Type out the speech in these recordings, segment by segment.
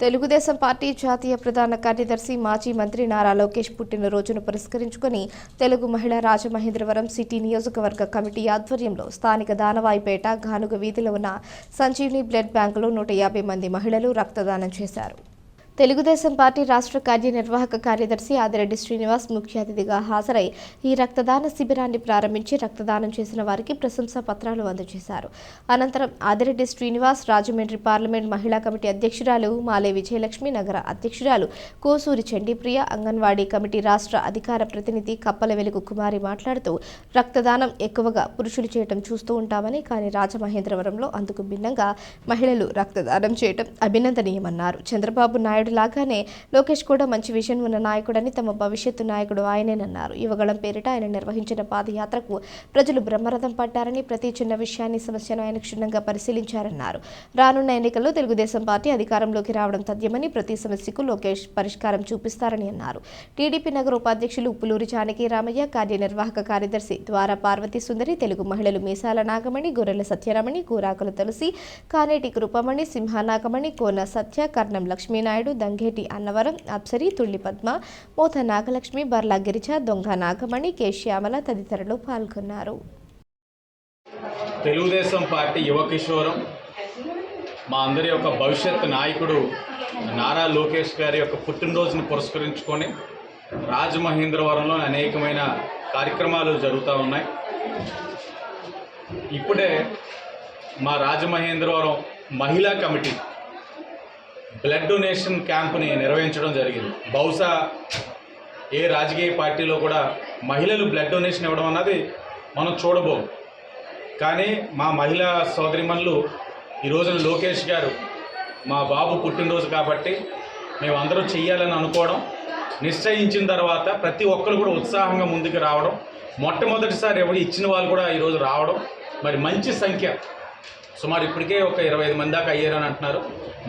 Telugu Desam party జాతీయ ప్రధాన కార్యదర్శి మాజీ మంత్రి నారా లోకేష్ పుట్టినరోజును పురస్కరించుకుని తెలుగు మహిళా రాజమహేంద్రవరం సిటీ నియోజకవర్గ కమిటీ ఆధ్వర్యంలో స్థానిక దానవాయిపేట గానుగ వీధిలో ఉన్న సంజీవిని బ్లడ్ బ్యాంకులో నూట యాభై మంది మహిళలు రక్తదానం చేశారు. తెలుగుదేశం పార్టీ రాష్ట్ర కార్యనిర్వాహక కార్యదర్శి ఆదిరెడ్డి శ్రీనివాస్ ముఖ్య అతిథిగా హాజరై ఈ రక్తదాన శిబిరాన్ని ప్రారంభించి రక్తదానం చేసిన వారికి ప్రశంసా పత్రాలు అందజేశారు. అనంతరం ఆదిరెడ్డి శ్రీనివాస్ రాజమండ్రి పార్లమెంట్ మహిళా కమిటీ అధ్యక్షురాలు మాలే విజయలక్ష్మి నగర అధ్యక్షురాలు కోసూరి చండీప్రియ అంగన్వాడీ కమిటీ రాష్ట్ర అధికార ప్రతినిధి కప్పల వెలుగు కుమారి మాట్లాడుతూ రక్తదానం ఎక్కువగా పురుషులు చేయటం చూస్తూ ఉంటామని కానీ రాజమహేంద్రవరంలో అందుకు భిన్నంగా మహిళలు రక్తదానం చేయటం అభినందనీయమన్నారు. చంద్రబాబు నాయుడు లాగానే లోకేష్ కూడా మంచి విషయం ఉన్న నాయకుడని తమ భవిష్యత్తు నాయకుడు ఆయనేనన్నారు. యువగళం పేరిట ఆయన నిర్వహించిన పాదయాత్రకు ప్రజలు బ్రహ్మరథం పట్టారని ప్రతి చిన్న విషయాన్ని సమస్యను ఆయన క్షుణ్ణంగా పరిశీలించారన్నారు. రానున్న ఎన్నికల్లో తెలుగుదేశం పార్టీ అధికారంలోకి రావడం తథ్యమని ప్రతి సమస్యకు లోకేష్ పరిష్కారం చూపిస్తారని అన్నారు. టీడీపీ నగర ఉపాధ్యక్షులు ఉప్పులూరి జానకి రామయ్య కార్యనిర్వాహక కార్యదర్శి ద్వారా పార్వతీ సుందరి తెలుగు మహిళలు మీసాల నాగమణి గొర్రెల సత్యరమణి కూరాకుల తులసి కానేటి కృపమణి సింహనాగమణి కోన సత్య కర్ణం లక్ష్మీనాయుడు దంగేటి అన్నవరం అప్సరి తుళ్ళి పద్మ మోత నాగలక్ష్మి బర్లా గిరిజ దొంగ నాగమణి కె శ్యామల తదితరులు పాల్గొన్నారు తెలుగుదేశం పార్టీ యువ కిషోరం మా అందరి యొక్క భవిష్యత్ నాయకుడు నారా లోకేష్ గారి యొక్క పుట్టినరోజును పురస్కరించుకొని రాజమహేంద్రవరంలో అనేకమైన కార్యక్రమాలు జరుగుతూ ఉన్నాయి. ఇప్పుడే మా రాజమహేంద్రవరం మహిళా కమిటీ బ్లడ్ డొనేషన్ క్యాంప్ని నిర్వహించడం జరిగింది. బహుశా ఏ రాజకీయ పార్టీలో కూడా మహిళలు బ్లడ్ డొనేషన్ ఇవ్వడం అన్నది మనం చూడబోం. కానీ మా మహిళా సోదరిమణులు ఈ రోజున లోకేష్ గారు మా బాబు పుట్టినరోజు కాబట్టి మేమందరూ చెయ్యాలని అనుకోవడం నిశ్చయించిన తర్వాత ప్రతి ఒక్కరు కూడా ఉత్సాహంగా ముందుకు రావడం మొట్టమొదటిసారి ఎవరు ఇచ్చిన వాళ్ళు కూడా ఈరోజు రావడం మరి మంచి సంఖ్య. సుమారు ఇప్పటికే ఒక ఇరవై ఐదు మంది దాకా అయ్యారని అంటున్నారు.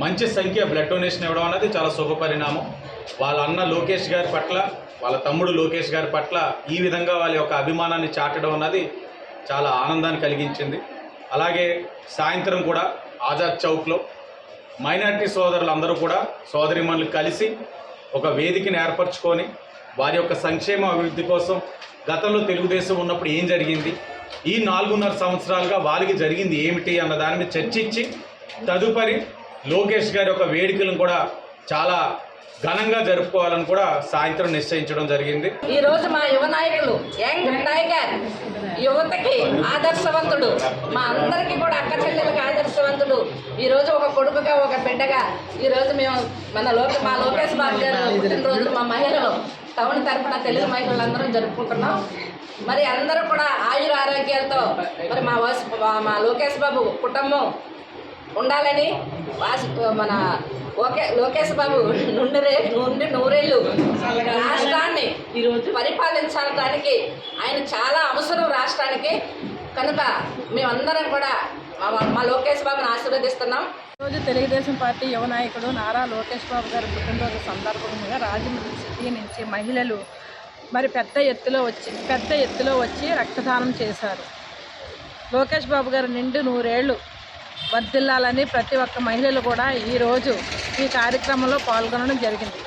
మంచి సంఖ్య బ్లడ్ డొనేషన్ ఇవ్వడం అనేది చాలా శుభపరిణామం వాళ్ళ అన్న లోకేష్ గారి పట్ల వాళ్ళ తమ్ముడు లోకేష్ గారి పట్ల ఈ విధంగా వాళ్ళ యొక్క అభిమానాన్ని చాటడం అన్నది చాలా ఆనందాన్ని కలిగించింది. అలాగే సాయంత్రం కూడా ఆజాద్ చౌక్లో మైనారిటీ సోదరులందరూ కూడా సోదరిమణులు కలిసి ఒక వేదికను ఏర్పరచుకొని వారి యొక్క సంక్షేమ అభివృద్ధి కోసం గతంలో తెలుగుదేశం ఉన్నప్పుడు ఏం జరిగింది ఈ నాలుగున్నర సంవత్సరాలుగా వారికి జరిగింది ఏమిటి అన్న దాని మీద చర్చించి తదుపరి లోకేష్ గారి యొక్క వేడుకలను కూడా చాలా ఘనంగా జరుపుకోవాలని కూడా సాయంత్రం నిశ్చయించడం జరిగింది. ఈ రోజు మా యువ నాయకులు యంగ్ టైగర్ యువతకి ఆదర్శవంతుడు మా అందరికీ కూడా అక్క చెల్లెలకి ఆదర్శవంతుడు ఈ రోజు ఒక కొడుకుగా ఒక బిడ్డగా ఈ రోజు మేము మన లోక మా లోకేష్ బాబు గారు పుట్టినరోజు మా మహిళలు టౌన్ తరఫున తెలుగు మహిళలందరం జరుపుకుంటున్నాం. మరి అందరూ కూడా ఆయుర ఆరోగ్యాలతో మరి మా వస్ మా లోకేష్ బాబు కుటుంబం ఉండాలని వాసి మన ఓకే లోకేష్ బాబు నుండి నుండి నూరేళ్ళు రాష్ట్రాన్ని ఈరోజు పరిపాలించడానికి ఆయన చాలా అవసరం రాష్ట్రానికి. కనుక మేమందరం కూడా మా- లోకేష్ బాబుని ఆశీర్వదిస్తున్నాం. రోజు తెలుగుదేశం పార్టీ యువ నాయకుడు నారా లోకేష్ బాబు గారి పుట్టినరోజు సందర్భంగా రాజమండ్రి సిటీ నుంచి మహిళలు మరి పెద్ద ఎత్తులో వచ్చి పెద్ద ఎత్తులో వచ్చి రక్తదానం చేశారు. లోకేష్ బాబు గారు నిండు నూరేళ్ళు వర్ధిల్లాలని ప్రతి ఒక్క మహిళలు కూడా ఈరోజు ఈ కార్యక్రమంలో పాల్గొనడం జరిగింది.